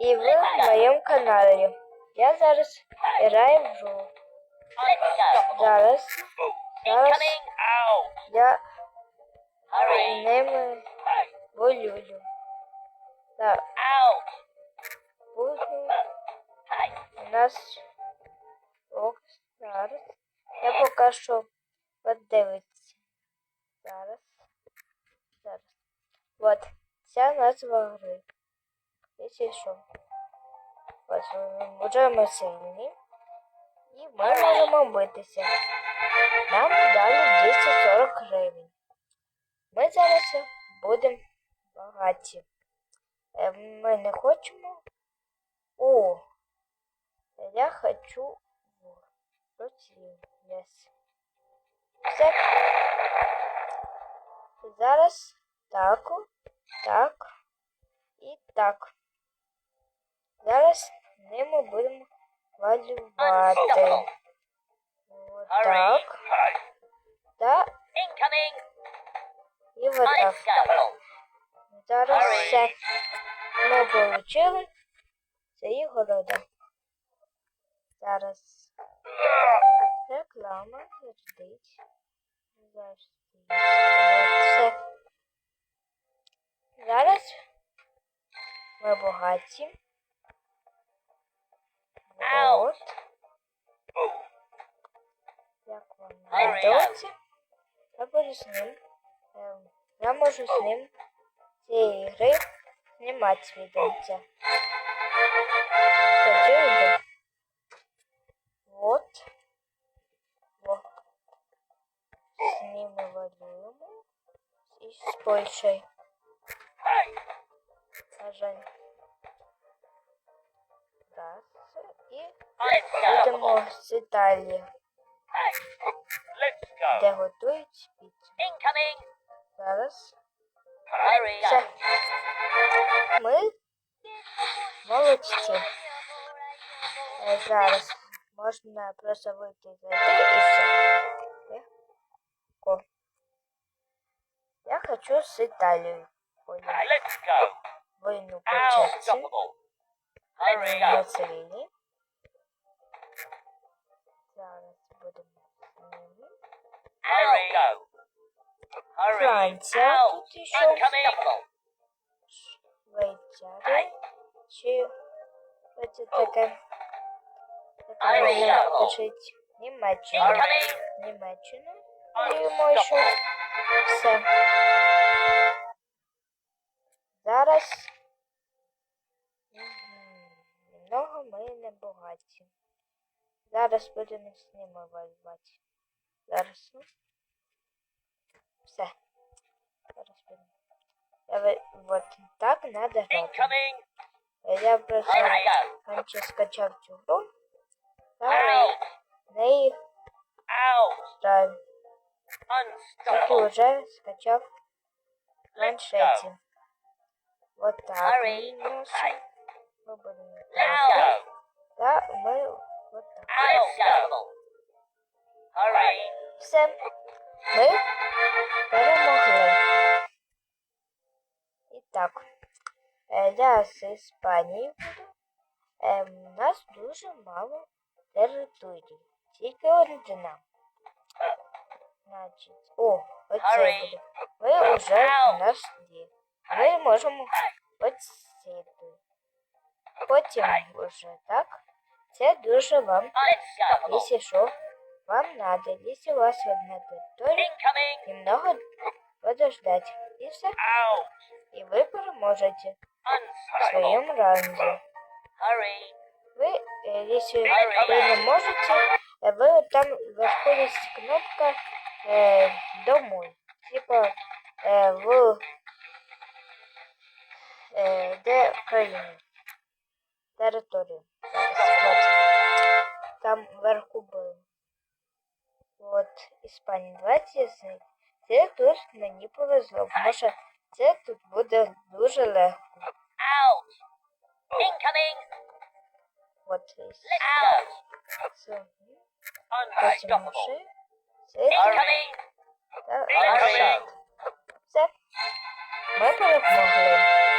І ви в моєму каналі. Я зараз граю в гру. Зараз, зараз я ними волюю. Так, буду у нас ок зараз. Я поки що подивитися. Зараз. Зараз. От, ця назва гри. Якщо що. Вже ми сильні. І ми можемо битися. Нам дали 240 гривень. Ми зараз будемо багаті. Е, Ми не хочемо. О, я хочу Yes. Все. Зараз так, так і так. Зараз ними будемо малювати. От Hurry. так. Так. І от так. Зараз все. Ми получили цієї города. Зараз реклама ждіть. Зараз все. Зараз ми багаті. З ним. ем, Я можу з ним цієї гри знімати відео. Вот. Вот. Знімемо і з Польщею. На жаль. Раз. І будемо з Італії, де готують піцу. Incoming. Зараз. Hurry Все. up. Ми молодці. Е, Зараз можна просто вийти і зайти і все. Легко. Я хочу з Італією. Будемо Let's go. війну почати. Unstoppable. Hurry На up. цивільні. Зараз будемо з ними. Hurry go. Франція тут ще. Unstoppable. Швейцарія. Чи що це таке? Таке пишіть. Німеччина. Німеччина. Що все. Зараз немного ми не багаті. Зараз будемо з ними воювати. Зараз. Все. Я вот так надо грати. Incoming. Я просто раніше скачав цю гру. Та неї вже скачав планшеті. Вот так. Так. go. Та ми вот так. Все. Ми Я з Іспанії буду. Е, У нас дуже мало території. Тільки оригінал. Значить. О, оце буде. Ми вже у нас є. Ми можемо тут. Потім вже так. Це дуже вам. Если что, вам надо, если у вас одна Incoming. немного подождать. И все. Out. И вы поможете в Unstoppable. своем раунде. Hurry. Вы, э, если вы не можете, э, вы там вверху есть кнопка э, «Домой». Типа э, в э, де в країні. Територію. Зараз, вот. Там вверху було. От Іспанія. Давайте з них. Це тут мені повезло, тому що це тут буде дуже легко. Out. Incoming. От є. Out. Це. Потім Unstoppable. ще. Це Incoming. та Hurry. Все. Ми перемогли.